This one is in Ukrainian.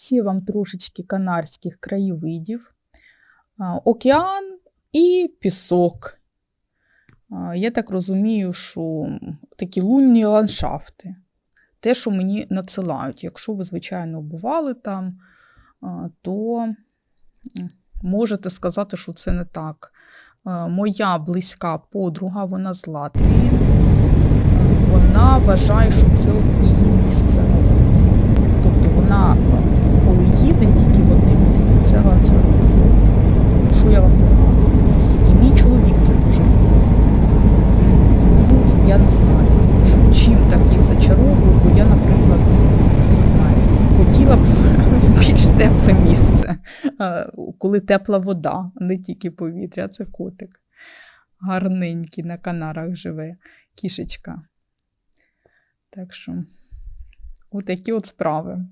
Ще вам трошечки канарських краєвидів. Океан і пісок. Я так розумію, що такі лунні ландшафти. Те, що мені надсилають. Якщо ви, звичайно, бували там, то можете сказати, що це не так. Моя близька подруга, вона з Латвії. Вона вважає, що це от її місце я не знаю, що, чим так їх зачаровую, бо я, наприклад, не знаю, хотіла б в більш тепле місце, коли тепла вода, не тільки повітря, це котик. Гарненький на Канарах живе кішечка. Так що, отакі от справи.